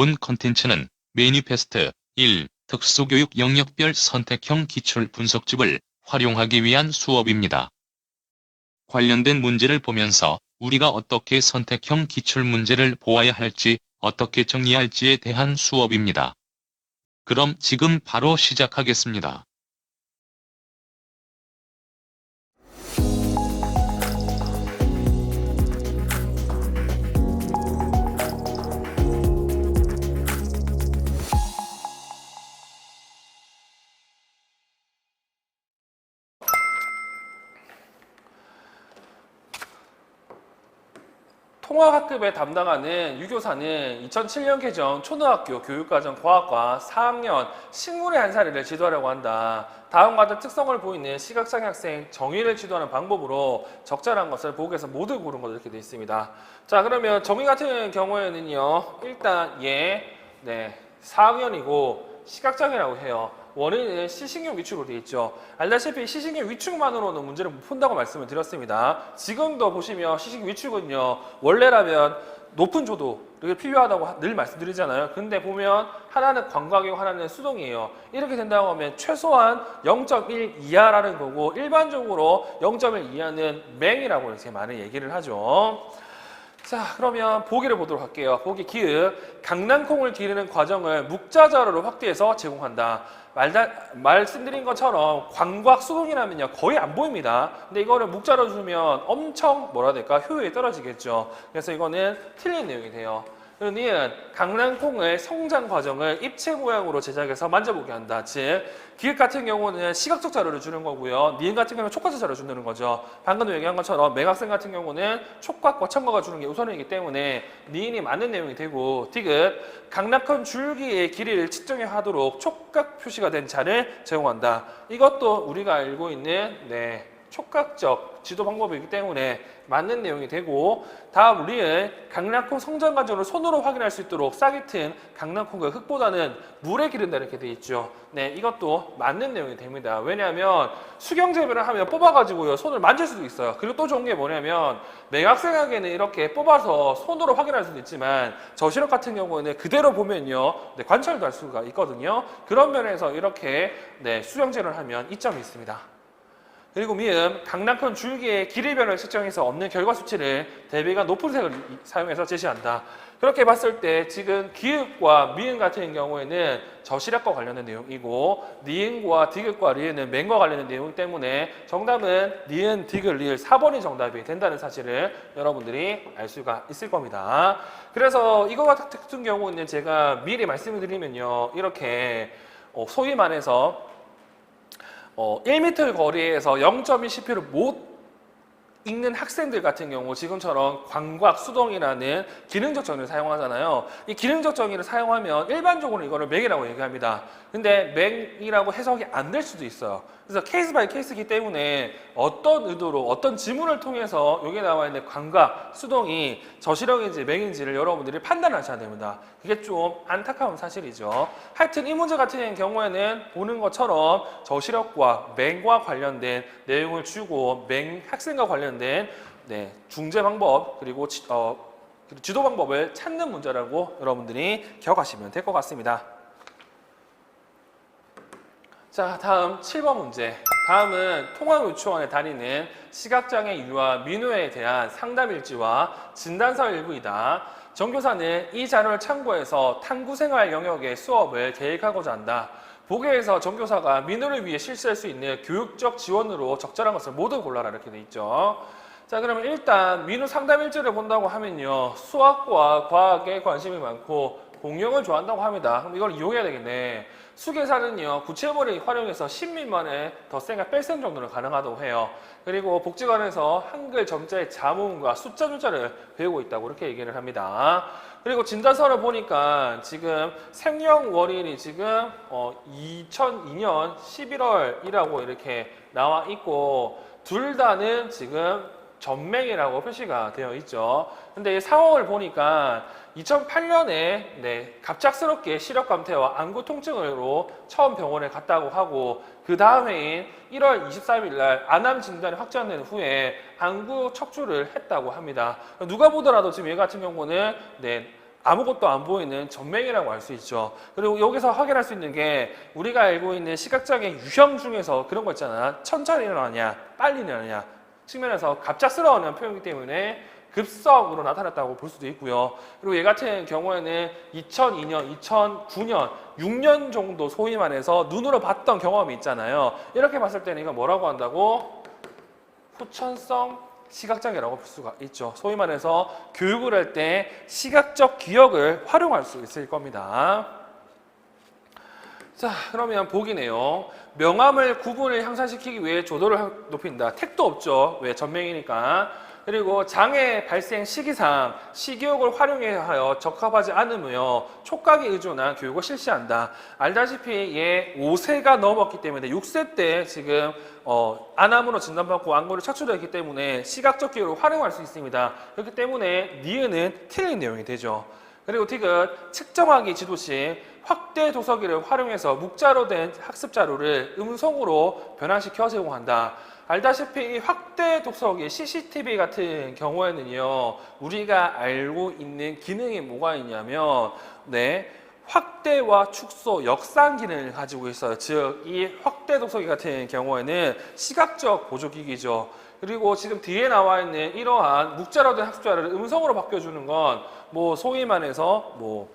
본 컨텐츠는 매니페스트 1 특수교육 영역별 선택형 기출 분석집을 활용하기 위한 수업입니다. 관련된 문제를 보면서 우리가 어떻게 선택형 기출 문제를 보아야 할지, 어떻게 정리할지에 대한 수업입니다. 그럼 지금 바로 시작하겠습니다. 통합학급에 담당하는 유교사는 2007년 개정 초등학교 교육과정 과학과 4학년 식물의 한 사례를 지도하려고 한다. 다음과 같은 특성을 보이는 시각장애 학생 정의를 지도하는 방법으로 적절한 것을 보기에서 모두 고른 것으로 이렇게 되어 있습니다. 자 그러면 정의 같은 경우에는요. 일단 얘 네, 4학년이고 시각장애라고 해요. 원인은 시신경 위축으로 되어 있죠. 알다시피 시신경 위축만으로는 문제를 못 푼다고 말씀을 드렸습니다. 지금도 보시면 시신경 위축은요. 원래라면 높은 조도가 필요하다고 늘 말씀드리잖아요. 근데 보면 하나는 광각이고 하나는 수동이에요. 이렇게 된다고 하면 최소한 0.1 이하라는 거고 일반적으로 0.1 이하는 맹이라고 이렇게 많은 얘기를 하죠. 자, 그러면 보기를 보도록 할게요. 보기 기읍. 강낭콩을 기르는 과정을 묵자 자료로 확대해서 제공한다. 말다, 말씀드린 것처럼 광곽 수동이라면요 거의 안 보입니다. 근데 이거를 묵자로 주면 엄청 뭐라 될까 효율이 떨어지겠죠. 그래서 이거는 틀린 내용이 돼요. 니은 강낭콩의 성장 과정을 입체 모양으로 제작해서 만져보게 한다. 즉 기획 같은 경우는 시각적 자료를 주는 거고요. 니은 같은 경우는 촉각적 자료를 주는 거죠. 방금 얘기한 것처럼 맹학생 같은 경우는 촉각과 청각을 주는 게 우선이기 때문에 니은이 맞는 내용이 되고 디귿 강낭콩 줄기의 길이를 측정해 하도록 촉각 표시가 된 자를 제공한다. 이것도 우리가 알고 있는 네. 촉각적 지도 방법이기 때문에 맞는 내용이 되고 다음 우리는 강낭콩 성장 과정을 손으로 확인할 수 있도록 싹이 튼 강낭콩과 흙보다는 물에 기른다 이렇게 돼 있죠. 네, 이것도 맞는 내용이 됩니다. 왜냐하면 수경 재배를 하면 뽑아가지고요 손을 만질 수도 있어요. 그리고 또 좋은 게 뭐냐면 매각생에게는 이렇게 뽑아서 손으로 확인할 수도 있지만 저시력 같은 경우는 그대로 보면요 네, 관찰도 할 수가 있거든요. 그런 면에서 이렇게 네, 수경 재배를 하면 이점이 있습니다. 그리고 미음 강낭콩 줄기의 길이 변을 측정해서 얻는 결과 수치를 대비가 높은 색을 이- 사용해서 제시한다. 그렇게 봤을 때 지금 기읍과 미음 같은 경우에는 저시력과 관련된 내용이고 니은과 디귿과 리은은 맹과 관련된 내용 때문에 정답은 니은, 디귿, 리을 4번이 정답이 된다는 사실을 여러분들이 알 수가 있을 겁니다. 그래서 이거 같은 경우는 제가 미리 말씀을 드리면요. 이렇게 어, 소위 말해서 어, 1m 거리에서 0.1cp를 못 읽는 학생들 같은 경우 지금처럼 광곽 수동이라는 기능적 정의를 사용하잖아요. 이 기능적 정의를 사용하면 일반적으로 이거를 맹이라고 얘기합니다. 근데 맹이라고 해석이 안 될 수도 있어요. 그래서 케이스 바이 케이스이기 때문에 어떤 의도로 어떤 지문을 통해서 여기 나와 있는 광각 수동이 저시력인지 맹인지를 여러분들이 판단하셔야 됩니다. 그게 좀 안타까운 사실이죠. 하여튼 이 문제 같은 경우에는 보는 것처럼 저시력과 맹과 관련된 내용을 주고 맹 학생과 관련 된 네, 중재 방법 그리고 지, 어, 지도 방법을 찾는 문제라고 여러분들이 기억하시면 될 것 같습니다. 자, 다음 7번 문제. 다음은 통합유치원에 다니는 시각장애 유아 민우에 대한 상담 일지와 진단서 일부이다. 정교사는 이 자료를 참고해서 탐구생활 영역의 수업을 계획하고자 한다. 보기에서 정교사가 민우를 위해 실시할 수 있는 교육적 지원으로 적절한 것을 모두 골라라 이렇게 돼 있죠. 자, 그러면 일단 민우 상담 일지를 본다고 하면요. 수학과 과학에 관심이 많고 공룡을 좋아한다고 합니다. 그럼 이걸 이용해야 되겠네. 수계사는요, 구체모를 활용해서 10민 만에 덧셈과 뺄셈 정도는 가능하다고 해요. 그리고 복지관에서 한글 점자의 자문과 숫자 조자를 배우고 있다고 이렇게 얘기를 합니다. 그리고 진단서를 보니까 지금 생령 월일이 지금 어, 2002년 11월이라고 이렇게 나와 있고 둘 다는 지금 전맹이라고 표시가 되어 있죠. 근데 이 상황을 보니까 2008년에 네, 갑작스럽게 시력 감퇴와 안구 통증으로 처음 병원에 갔다고 하고 그 다음 해인 1월 23일 날 안암 진단이 확정된 후에 안구 척추를 했다고 합니다. 누가 보더라도 지금 얘 같은 경우는 네, 아무것도 안 보이는 전맹이라고 할수 있죠. 그리고 여기서 확인할 수 있는 게 우리가 알고 있는 시각장애 유형 중에서 그런 거 있잖아. 천천히 일어나냐, 빨리 일어나냐 측면에서 갑작스러운 표현이기 때문에 급성으로 나타났다고 볼 수도 있고요. 그리고 얘 같은 경우에는 2002년, 2009년, 6년 정도 소위 말해서 눈으로 봤던 경험이 있잖아요. 이렇게 봤을 때는 이거 뭐라고 한다고? 후천성 시각장애라고 볼 수가 있죠. 소위 말해서 교육을 할 때 시각적 기억을 활용할 수 있을 겁니다. 자, 그러면 보기네요. 명암을 구분을 향상시키기 위해 조도를 하- 높인다. 택도 없죠. 왜? 전맹이니까. 그리고 장애 발생 시기상 시기ok을 활용해야 하여 적합하지 않으며 촉각에 의존한 교육을 실시한다. 알다시피 얘 5세가 넘었기 때문에 6세 때 지금 어, 안암으로 진단받고 안구를 착출했기 때문에 시각적 기억을 활용할 수 있습니다. 그렇기 때문에 니은은 틀린 내용이 되죠. 그리고 디귿 측정하기 지도시 확대 도서기를 활용해서 묵자로 된 학습 자료를 음성으로 변환시켜 제공한다. 알다시피 이 확대 독서기 CCTV 같은 경우에는요 우리가 알고 있는 기능이 뭐가 있냐면 네 확대와 축소, 역산 기능을 가지고 있어요. 즉, 이 확대 독서기 같은 경우에는 시각적 보조기기죠. 그리고 지금 뒤에 나와 있는 이러한 묵자로 된 학습 자료를 음성으로 바뀌어주는 건 뭐 소위 말해서 뭐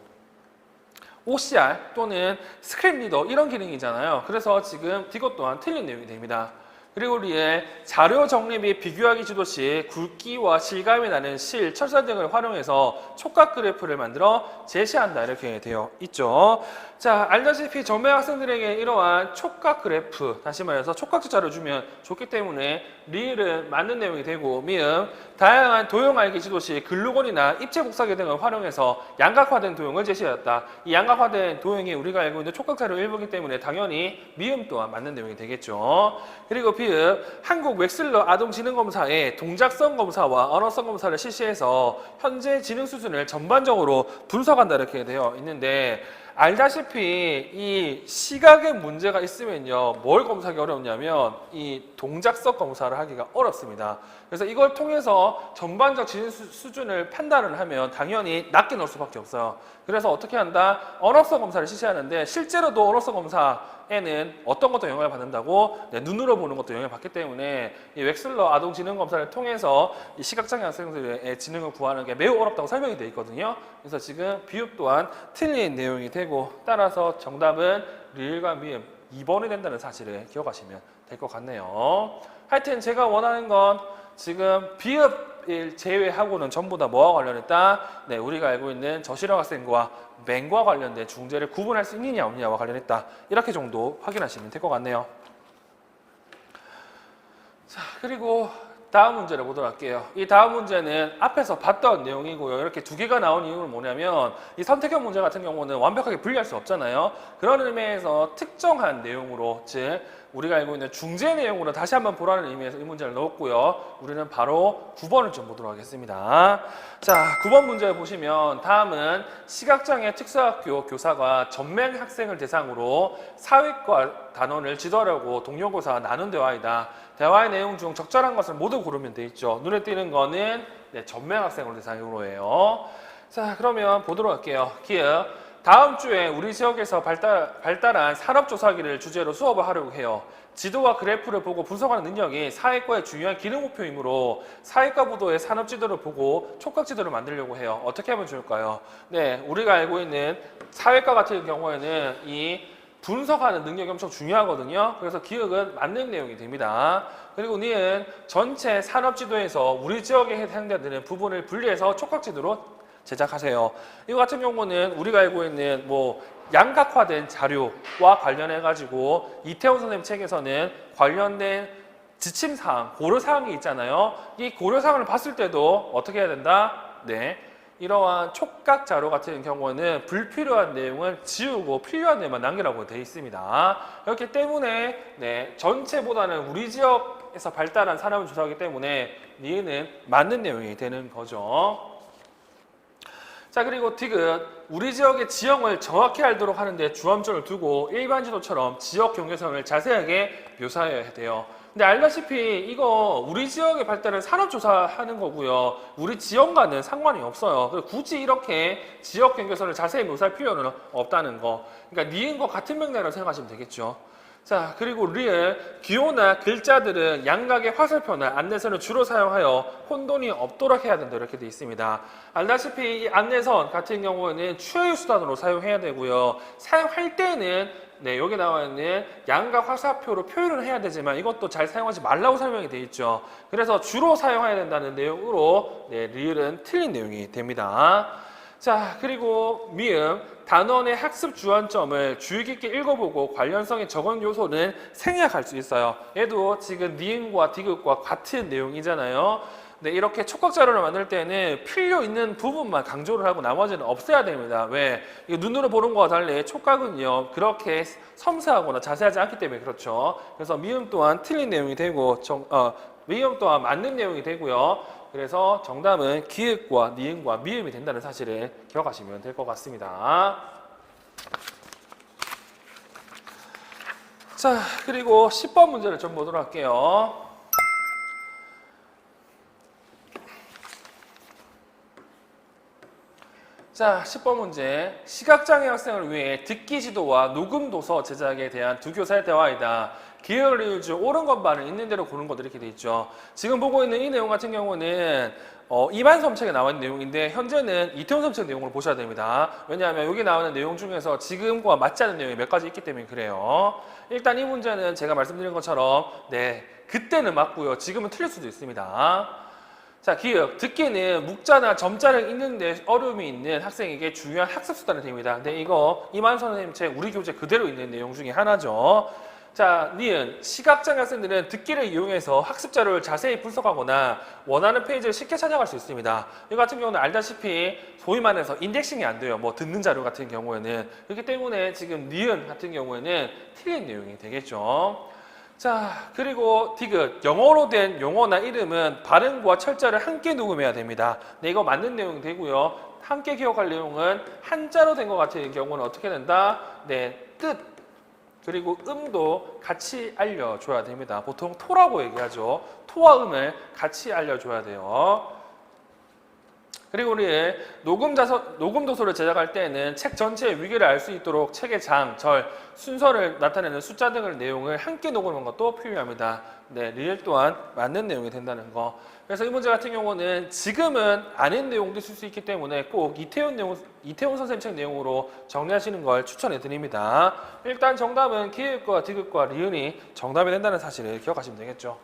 OCR 또는 스크린 리더 이런 기능이잖아요. 그래서 지금 이것 또한 틀린 내용이 됩니다. 그리고 우리의 자료 정리 및 비교하기 지도 시 굵기와 실감이 나는 실, 철사 등을 활용해서 촉각 그래프를 만들어 제시한다 이렇게 되어 있죠. 자, 알다시피 전매 학생들에게 이러한 촉각 그래프, 다시 말해서 촉각지 자료 주면 좋기 때문에 리을은 맞는 내용이 되고 미음 다양한 도형 알기 지도 시 글루건이나 입체 복사기 등을 활용해서 양각화된 도형을 제시하였다. 이 양각화된 도형이 우리가 알고 있는 촉각 자료 일부이기 때문에 당연히 미음 또한 맞는 내용이 되겠죠. 그리고 비읍 한국 웩슬러 아동지능검사의 동작성 검사와 언어성 검사를 실시해서 현재 지능 수준을 전반적으로 분석한다 이렇게 되어 있는데 알다시피 이 시각에 문제가 있으면요 뭘 검사하기 어렵냐면 이 동작성 검사를 하기가 어렵습니다. 그래서 이걸 통해서 전반적 수- 수준을 판단을 하면 당연히 낮게 넣을 수밖에 없어요. 그래서 어떻게 한다? 언어성 검사를 실시하는데 실제로도 언어성 검사 에는 어떤 것도 영향을 받는다고 네, 눈으로 보는 것도 영향을 받기 때문에 이 웩슬러 아동 지능 검사를 통해서 이 시각장애 학생들의 지능을 구하는 게 매우 어렵다고 설명이 되어 있거든요. 그래서 지금 비읍 또한 틀린 내용이 되고 따라서 정답은 리을과 미음 2번이 된다는 사실을 기억하시면 될 것 같네요. 하여튼 제가 원하는 건 지금 비읍 을 제외하고는 전부 다 뭐와 관련했다? 네, 우리가 알고 있는 저시력 학생과 맹과 관련된 중재를 구분할 수 있느냐 없느냐와 관련했다. 이렇게 정도 확인하시면 될 것 같네요. 자, 그리고 다음 문제를 보도록 할게요. 이 다음 문제는 앞에서 봤던 내용이고요. 이렇게 두 개가 나온 이유는 뭐냐면 이 선택형 문제 같은 경우는 완벽하게 분리할 수 없잖아요. 그런 의미에서 특정한 내용으로 즉 우리가 알고 있는 중재 내용으로 다시 한번 보라는 의미에서 이 문제를 넣었고요. 우리는 바로 9번을 좀 보도록 하겠습니다. 자, 9번 문제 보시면 다음은 시각장애 특수학교 교사가 전맹 학생을 대상으로 사회과 단원을 지도하려고 동료교사가 나눈 대화이다. 대화의 내용 중 적절한 것을 모두 고르면 돼 있죠. 눈에 띄는 거는 네, 전맹 학생을 대상으로 해요. 자, 그러면 보도록 할게요. 기억. 다음 주에 우리 지역에서 발달, 발달한 산업조사기를 주제로 수업을 하려고 해요. 지도와 그래프를 보고 분석하는 능력이 사회과의 중요한 기능 목표이므로 사회과 부도의 산업 지도를 보고 촉각 지도를 만들려고 해요. 어떻게 하면 좋을까요? 네, 우리가 알고 있는 사회과 같은 경우에는 이 분석하는 능력이 엄청 중요하거든요. 그래서 기억은 맞는 내용이 됩니다. 그리고 니은 전체 산업 지도에서 우리 지역에 해당되는 부분을 분리해서 촉각 지도로 제작하세요. 이거 같은 경우는 우리가 알고 있는 뭐 양각화된 자료와 관련해 가지고 이태원 선생님 책에서는 관련된 지침 사항, 고려 사항이 있잖아요. 이 고려 사항을 봤을 때도 어떻게 해야 된다? 네. 이러한 촉각 자료 같은 경우는 불필요한 내용을 지우고 필요한 내용만 남기라고 되어 있습니다. 그렇기 때문에 네, 전체보다는 우리 지역에서 발달한 산업을 조사하기 때문에 니은은 맞는 내용이 되는 거죠. 자 그리고 디귿 우리 지역의 지형을 정확히 알도록 하는데 주안점을 두고 일반 지도처럼 지역 경계선을 자세하게 묘사해야 돼요. 근데 알다시피 이거 우리 지역의 발달을 산업조사하는 거고요. 우리 지역과는 상관이 없어요. 굳이 이렇게 지역 경계선을 자세히 묘사할 필요는 없다는 거. 그러니까 니은과 같은 맥락이라고 생각하시면 되겠죠. 자, 그리고 리을, 기호나 글자들은 양각의 화살표나 안내선을 주로 사용하여 혼돈이 없도록 해야 된다. 이렇게 돼 있습니다. 알다시피 이 안내선 같은 경우에는 추의 수단으로 사용해야 되고요. 사용할 때는 네, 여기 나와 있는 양각 화살표로 표현을 해야 되지만 이것도 잘 사용하지 말라고 설명이 돼 있죠. 그래서 주로 사용해야 된다는 내용으로 네, 리을은 틀린 내용이 됩니다. 자, 그리고 미음 단원의 학습 주안점을 주의 깊게 읽어보고 관련성의 적은 요소는 생략할 수 있어요. 얘도 지금 니은과 디귿과 같은 내용이잖아요. 네, 이렇게 촉각 자료를 만들 때는 필요 있는 부분만 강조를 하고 나머지는 없애야 됩니다. 왜? 눈으로 보는 거와 달리 촉각은요, 그렇게 섬세하거나 자세하지 않기 때문에 그렇죠. 그래서 미음 또한 틀린 내용이 되고, 정, 어, 미음 또한 맞는 내용이 되고요. 그래서 정답은 기읍과 니은과 미음이 된다는 사실을 기억하시면 될 것 같습니다. 자, 그리고 10번 문제를 좀 보도록 할게요. 자, 10번 문제. 시각장애 학생을 위해 듣기 지도와 녹음 도서 제작에 대한 두 교사의 대화이다. 이을 중 옳은 것만을 있는 대로 고른 것 이렇게 돼 있죠. 지금 보고 있는 이 내용 같은 경우는 어, 이반 섬책에 나와 있는 내용인데 현재는 이태원 섬책 내용을 보셔야 됩니다. 왜냐하면 여기 나오는 내용 중에서 지금과 맞지 않는 내용이 몇 가지 있기 때문에 그래요. 일단 이 문제는 제가 말씀드린 것처럼 네 그때는 맞고요. 지금은 틀릴 수도 있습니다. 자, 기억. 듣기는 묵자나 점자를 읽는데 어려움이 있는 학생에게 중요한 학습 수단이 됩니다. 근데 이거 이만 선생님 책 우리 교재 그대로 있는 내용 중에 하나죠. 자, 니은. 시각장애 학생들은 듣기를 이용해서 학습 자료를 자세히 분석하거나 원하는 페이지를 쉽게 찾아갈 수 있습니다. 이 같은 경우는 알다시피 소위 말해서 인덱싱이 안 돼요. 뭐 듣는 자료 같은 경우에는. 그렇기 때문에 지금 니은 같은 경우에는 틀린 내용이 되겠죠. 자, 그리고 디귿. 영어로 된 용어나 이름은 발음과 철자를 함께 녹음해야 됩니다. 네, 이거 맞는 내용이 되고요. 함께 기억할 내용은 한자로 된 것 같은 경우는 어떻게 된다? 네, 뜻. 그리고 음도 같이 알려줘야 됩니다. 보통 토라고 얘기하죠. 토와 음을 같이 알려줘야 돼요. 그리고 우리 녹음 자서, 녹음 도서를 제작할 때에는 책 전체의 위기를 알 수 있도록 책의 장, 절, 순서를 나타내는 숫자 등의 내용을 함께 녹음하는 것도 필요합니다. 네, 리을 또한 맞는 내용이 된다는 거. 그래서 이 문제 같은 경우는 지금은 아닌 내용도 있을 수 있기 때문에 꼭 이태원 내용, 이태원 선생님 책 내용으로 정리하시는 걸 추천해 드립니다. 일단 정답은 기획과 디귿과 리을이 정답이 된다는 사실을 기억하시면 되겠죠.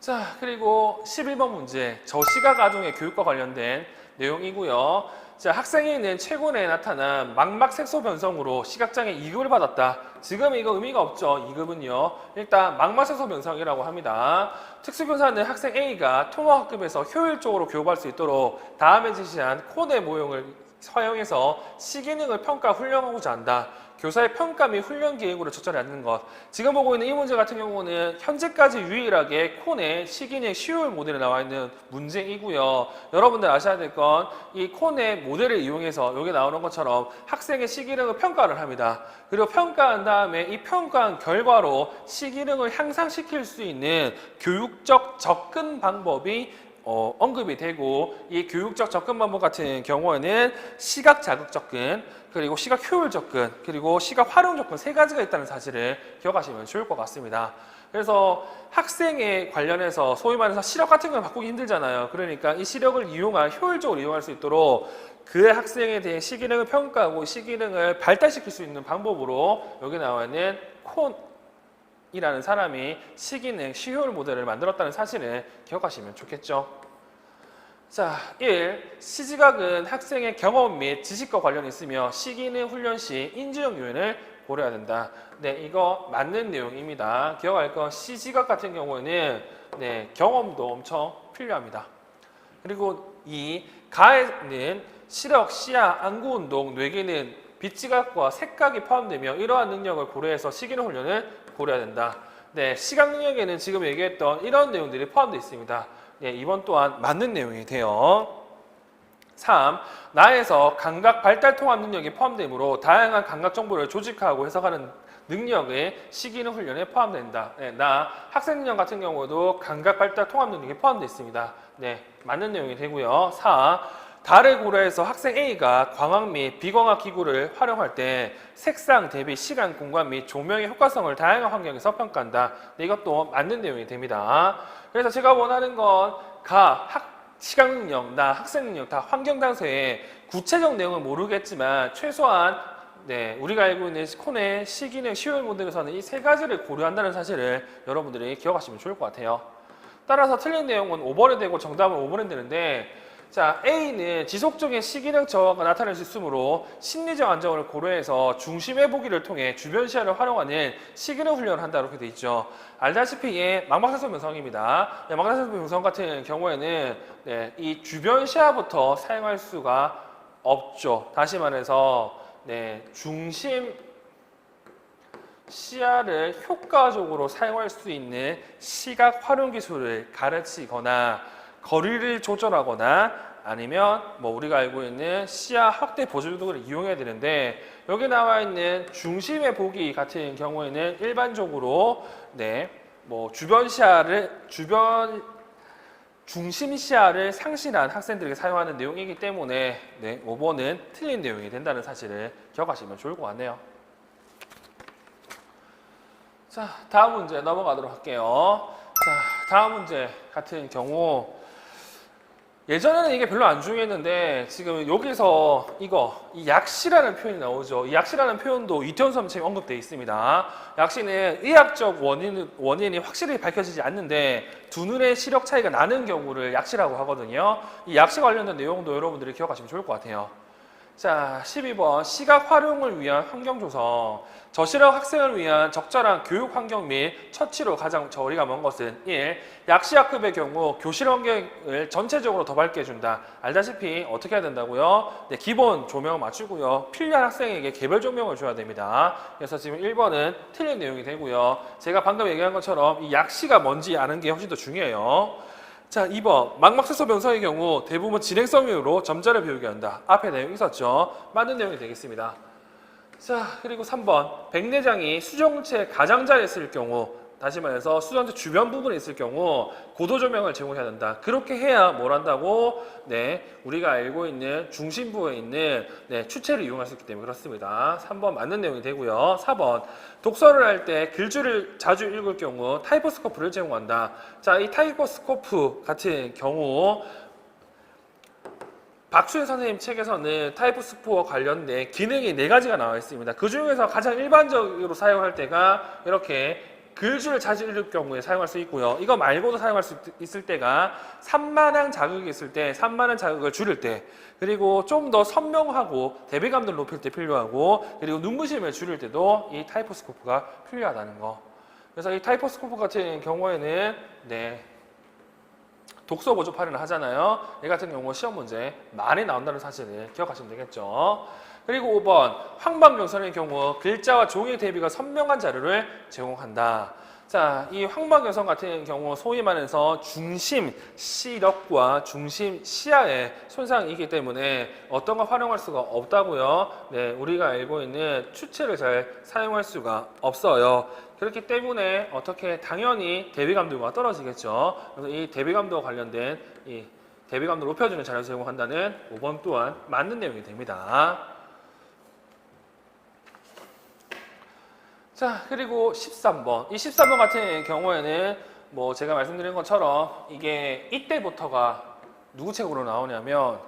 자, 그리고 11번 문제. 저시각 아동의 교육과 관련된 내용이고요. 자, 학생에는 최근에 나타난 망막 색소 변성으로 시각장애 2급을 받았다. 지금 이거 의미가 없죠. 2급은요. 일단 망막 색소 변성이라고 합니다. 특수교사는 학생 A가 통화학급에서 효율적으로 교육할 수 있도록 다음에 지시한 코드 모형을 사용해서 시기능을 평가 훈련하고자 한다. 교사의 평가 및 훈련 계획으로 초점을 갖는 것. 지금 보고 있는 이 문제 같은 경우는 현재까지 유일하게 콘의 시기능 시효율 모델에 나와 있는 문제이고요. 여러분들 아셔야 될 건 이 콘의 모델을 이용해서 여기 나오는 것처럼 학생의 시기능을 평가를 합니다. 그리고 평가한 다음에 이 평가한 결과로 시기능을 향상시킬 수 있는 교육적 접근 방법이 어, 언급이 되고 이 교육적 접근 방법 같은 경우에는 시각 자극 접근 그리고 시각 효율 접근 그리고 시각 활용 접근 세 가지가 있다는 사실을 기억하시면 좋을 것 같습니다. 그래서 학생에 관련해서 소위 말해서 시력 같은 걸 바꾸기 힘들잖아요. 그러니까 이 시력을 이용할 효율적으로 이용할 수 있도록 그 학생에 대해 시기능을 평가하고 시기능을 발달시킬 수 있는 방법으로 여기 나와 있는 콘 이라는 사람이 시기능 시효율 모델을 만들었다는 사실을 기억하시면 좋겠죠. 자, 1. 시지각은 학생의 경험 및 지식과 관련이 있으며 시기능 훈련 시 인지적 요인을 고려해야 된다. 네, 이거 맞는 내용입니다. 기억할 건 시지각 같은 경우에는 네, 경험도 엄청 필요합니다. 그리고 이 가에는 시력, 시야, 안구 운동, 뇌기능, 빛지각과 색각이 포함되며 이러한 능력을 고려해서 시기능 훈련을 고려해야 된다. 네, 시각 능력에는 지금 얘기했던 이런 내용들이 포함되어 있습니다. 네, 이번 또한 맞는 내용이 돼요. 3. 나에서 감각 발달 통합 능력이 포함되므로 다양한 감각 정보를 조직하고 해석하는 능력의 시기능 훈련에 포함된다. 네, 나 학생 능력 같은 경우도 감각 발달 통합 능력에 포함되어 있습니다. 네, 맞는 내용이 되고요. 4. 달을 고려해서 학생 A가 광학 및 비광학 기구를 활용할 때 색상 대비 시간, 공간 및 조명의 효과성을 다양한 환경에서 평가한다. 네, 이것도 맞는 내용이 됩니다. 그래서 제가 원하는 건 가 학, 시각 능력, 나 학생 능력 다 환경 단서에 구체적 내용은 모르겠지만 최소한 네, 우리가 알고 있는 코네 시기능 시효율 모델에서는 이 세 가지를 고려한다는 사실을 여러분들이 기억하시면 좋을 것 같아요. 따라서 틀린 내용은 5번이 되고 정답은 5번이 되는데 자 A는 지속적인 시기능 저하가 나타날 수 있으므로 심리적 안정을 고려해서 중심의 보기를 통해 주변 시야를 활용하는 시기능 훈련을 한다 이렇게 돼 있죠. 알다시피 얘 망막사소 명성입니다. 네, 망막사소 명성 같은 경우에는 네, 이 주변 시야부터 사용할 수가 없죠. 다시 말해서 네, 중심 시야를 효과적으로 사용할 수 있는 시각 활용 기술을 가르치거나 거리를 조절하거나 아니면 뭐 우리가 알고 있는 시야 확대 보조 도구를 이용해야 되는데 여기 나와 있는 중심의 보기 같은 경우에는 일반적으로 네 뭐 주변 시야를 주변 중심 시야를 상실한 학생들에게 사용하는 내용이기 때문에 네 5번은 틀린 내용이 된다는 사실을 기억하시면 좋을 것 같네요. 자, 다음 문제 넘어가도록 할게요. 자, 다음 문제 같은 경우 예전에는 이게 별로 안 중요했는데 지금 여기서 이거 이 약시라는 표현이 나오죠. 이 약시라는 표현도 이태원 선생님 언급되어 있습니다. 약시는 의학적 원인, 원인이 확실히 밝혀지지 않는데 두 눈의 시력 차이가 나는 경우를 약시라고 하거든요. 이 약시 관련된 내용도 여러분들이 기억하시면 좋을 것 같아요. 자, 12번 시각 활용을 위한 환경 조성. 저시력 학생을 위한 적절한 교육 환경 및 처치로 가장 저리가 먼 것은 1. 약시학급의 경우 교실 환경을 전체적으로 더 밝게 해준다. 알다시피 어떻게 해야 된다고요? 네, 기본 조명 맞추고요. 필요한 학생에게 개별 조명을 줘야 됩니다. 그래서 지금 1번은 틀린 내용이 되고요. 제가 방금 얘기한 것처럼 이 약시가 뭔지 아는 게 훨씬 더 중요해요. 자, 2번. 망막세소 병성의 경우 대부분 진행성으로 점자를 배우게 한다. 앞에 내용 있었죠? 맞는 내용이 되겠습니다. 자, 그리고 3번. 백내장이 수정체 가장자리에 있을 경우, 다시 말해서 수정체 주변 부분에 있을 경우 고도 조명을 제공해야 된다. 그렇게 해야 뭘 한다고? 네, 우리가 알고 있는 중심부에 있는 네, 추체를 이용할 수 있기 때문에 그렇습니다. 3번 맞는 내용이 되고요. 4번. 독서를 할 때 글줄을 자주 읽을 경우 타이포스코프를 제공한다. 자, 이 타이포스코프 같은 경우 박수현 선생님 책에서는 타이프 스포와 관련된 기능이 네 가지가 나와 있습니다. 그 중에서 가장 일반적으로 사용할 때가 이렇게 글줄을 자주 읽을 경우에 사용할 수 있고요. 이거 말고도 사용할 수 있을 때가 산만한 자극이 있을 때, 산만한 자극을 줄일 때, 그리고 좀 더 선명하고 대비감도를 높일 때 필요하고, 그리고 눈부심을 줄일 때도 이 타이포스코프가 필요하다는 거. 그래서 이 타이포스코프 같은 경우에는 네, 독서 보조 활용을 하잖아요. 이 같은 경우 시험 문제 많이 나온다는 사실을 기억하시면 되겠죠. 그리고 5번 황방경선의 경우 글자와 종이 대비가 선명한 자료를 제공한다. 자, 이 황방경선 같은 경우 소위 말해서 중심 시력과 중심 시야에 손상이 있기 때문에 어떤 걸 활용할 수가 없다고요. 네, 우리가 알고 있는 추체를 잘 사용할 수가 없어요. 그렇기 때문에 어떻게 당연히 대비감도가 떨어지겠죠. 그래서 이 대비감도와 관련된 이 대비감도 높여주는 자료 제공한다는 5번 또한 맞는 내용이 됩니다. 자, 그리고 13번. 이 13번 같은 경우에는 뭐 제가 말씀드린 것처럼 이게 이때부터가 누구 책으로 나오냐면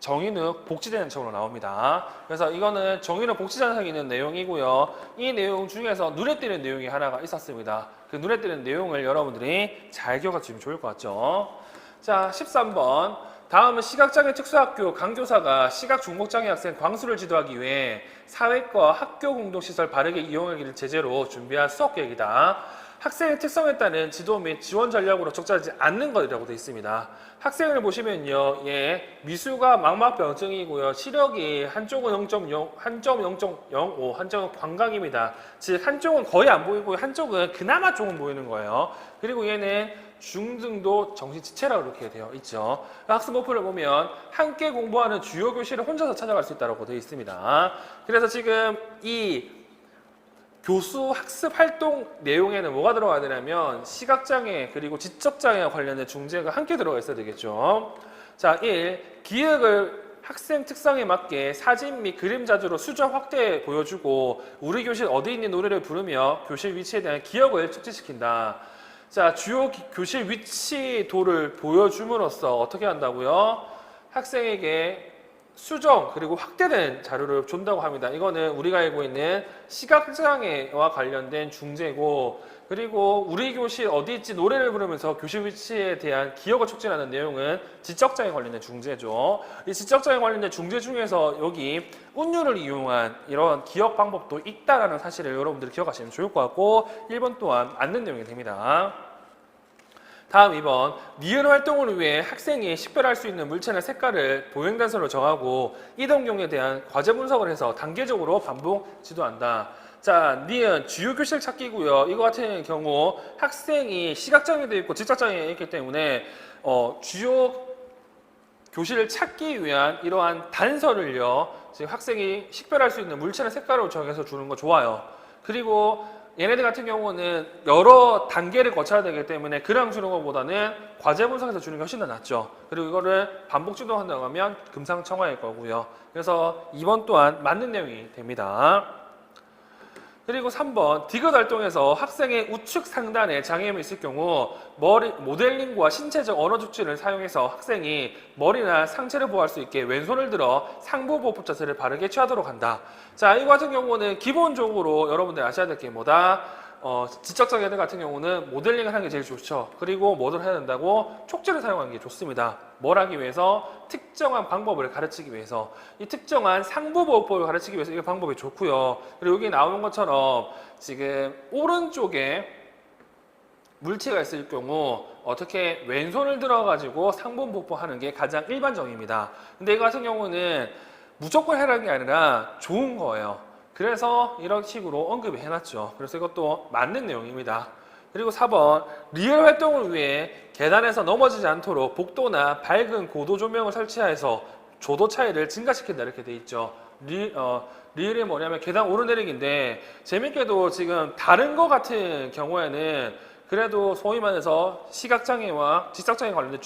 정인욱 복지대는 책으로 나옵니다. 그래서 이거는 정인욱 복지전상에 있는 내용이고요. 이 내용 중에서 눈에 띄는 내용이 하나가 있었습니다. 그 눈에 띄는 내용을 여러분들이 잘 기억하시면 좋을 것 같죠. 자, 13번. 다음은 시각장애 특수학교 강교사가 시각 중복장애 학생 광수를 지도하기 위해 사회과 학교 공동시설 바르게 이용하기를 제재로 준비한 수업 계획이다. 학생의 특성에 따른 지도 및 지원 전략으로 적절하지 않는 것이라고 되어 있습니다. 학생을 보시면요, 예, 미수가 망막병증이고요, 시력이 한쪽은 0.0, 한점 0.05, 한쪽은 광각입니다. 즉 한쪽은 거의 안 보이고 한쪽은 그나마 조금 보이는 거예요. 그리고 얘는 중등도 정신지체라고 이렇게 되어 있죠. 학습 목표를 보면 함께 공부하는 주요 교실을 혼자서 찾아갈 수 있다고 되어 있습니다. 그래서 지금 이 교수 학습 활동 내용에는 뭐가 들어가야 되냐면 시각장애 그리고 지적장애와 관련된 중재가 함께 들어가 있어야 되겠죠. 자, 1. 기획을 학생 특성에 맞게 사진 및 그림 자료로 수정 확대 보여주고 우리 교실 어디 있는 노래를 부르며 교실 위치에 대한 기억을 축지시킨다. 자, 주요 기- 교실 위치도를 보여줌으로써 어떻게 한다고요? 학생에게 수정 그리고 확대된 자료를 준다고 합니다. 이거는 우리가 알고 있는 시각장애와 관련된 중재고 그리고 우리 교실 어디 있지 노래를 부르면서 교실 위치에 대한 기억을 촉진하는 내용은 지적장애 관련된 중재죠. 이 지적장애 관련된 중재 중에서 여기 운율을 이용한 이런 기억 방법도 있다라는 사실을 여러분들이 기억하시면 좋을 것 같고 1번 또한 맞는 내용이 됩니다. 다음 2번 니은 활동을 위해 학생이 식별할 수 있는 물체나 색깔을 보행 단서로 정하고 이동 경에 대한 과제 분석을 해서 단계적으로 반복 지도한다. 자, 니은 주요 교실 찾기고요. 이거 같은 경우 학생이 시각장애도 있고 지적장애가 있기 때문에 어, 주요 교실을 찾기 위한 이러한 단서를요. 지금 학생이 식별할 수 있는 물체나 색깔로 정해서 주는 거 좋아요. 그리고 얘네들 같은 경우는 여러 단계를 거쳐야 되기 때문에 그냥 주는 것보다는 과제 분석해서 주는 게 훨씬 더 낫죠. 그리고 이거를 반복 지도한다고 하면 금상첨화일 거고요. 그래서 2번 또한 맞는 내용이 됩니다. 그리고 3번 디귿 활동에서 학생의 우측 상단에 장애음이 있을 경우 머리 모델링과 신체적 언어 축지를 사용해서 학생이 머리나 상체를 보호할 수 있게 왼손을 들어 상부 보호법 자세를 바르게 취하도록 한다. 자, 이거 같은 경우는 기본적으로 여러분들 아셔야 될 게 뭐다? 어, 지적장 애들 같은 경우는 모델링을 하는 게 제일 좋죠. 그리고 뭐를 해야 된다고 촉지를 사용하는 게 좋습니다. 뭘 하기 위해서 특정한 방법을 가르치기 위해서 이 특정한 상부보호법을 가르치기 위해서 이 방법이 좋고요. 그리고 여기 나오는 것처럼 지금 오른쪽에 물체가 있을 경우 어떻게 왼손을 들어가지고 상부보호법 하는 게 가장 일반적입니다. 근데 이거 같은 경우는 무조건 해라는 게 아니라 좋은 거예요. 그래서 이런 식으로 언급을 해놨죠. 그래서 이것도 맞는 내용입니다. 그리고 4번 리얼 활동을 위해 계단에서 넘어지지 않도록 복도나 밝은 고도 조명을 설치해서 조도 차이를 증가시킨다 이렇게 돼 있죠. 리, 어, 리얼이 뭐냐면 계단 오르내리기인데 재밌게도 지금 다른 거 같은 경우에는 그래도 소위 말해서 시각장애와 지적장애 관련된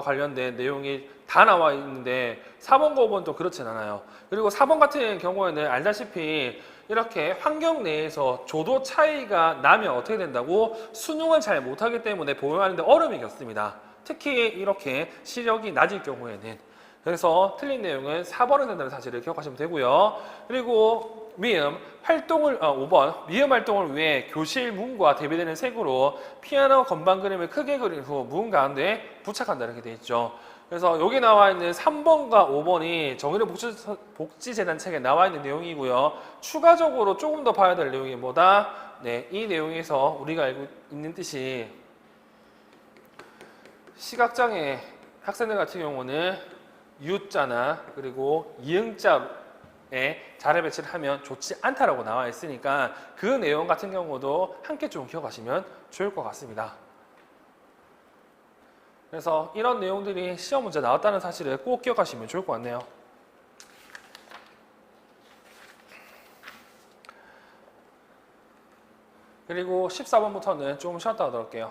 관련된 내용이 다 나와 있는데 4번과 5번 또 그렇진 않아요. 그리고 4번 같은 경우에는 알다시피 이렇게 환경 내에서 조도 차이가 나면 어떻게 된다고 수능을 잘 못하기 때문에 보행하는데 어려움이 겪습니다. 특히 이렇게 시력이 낮을 경우에는 그래서 틀린 내용은 4번은 된다는 사실을 기억하시면 되고요. 그리고 미음 활동을 아, 5번 미음 활동을 위해 교실 문과 대비되는 색으로 피아노 건반 그림을 크게 그린 후 문 가운데 부착한다 이렇게 돼 있죠. 그래서 여기 나와 있는 3번과 5번이 정의를 복지, 복지 재단 책에 나와 있는 내용이고요. 추가적으로 조금 더 봐야 될 내용이 뭐다? 네, 이 내용에서 우리가 알고 있는 뜻이 시각장애 학생들 같은 경우는 U자나 그리고 이응자에 자를 배치를 하면 좋지 않다라고 나와 있으니까 그 내용 같은 경우도 함께 좀 기억하시면 좋을 것 같습니다. 그래서 이런 내용들이 시험 문제 나왔다는 사실을 꼭 기억하시면 좋을 것 같네요. 그리고 14번부터는 조금 쉬었다 하도록 할게요.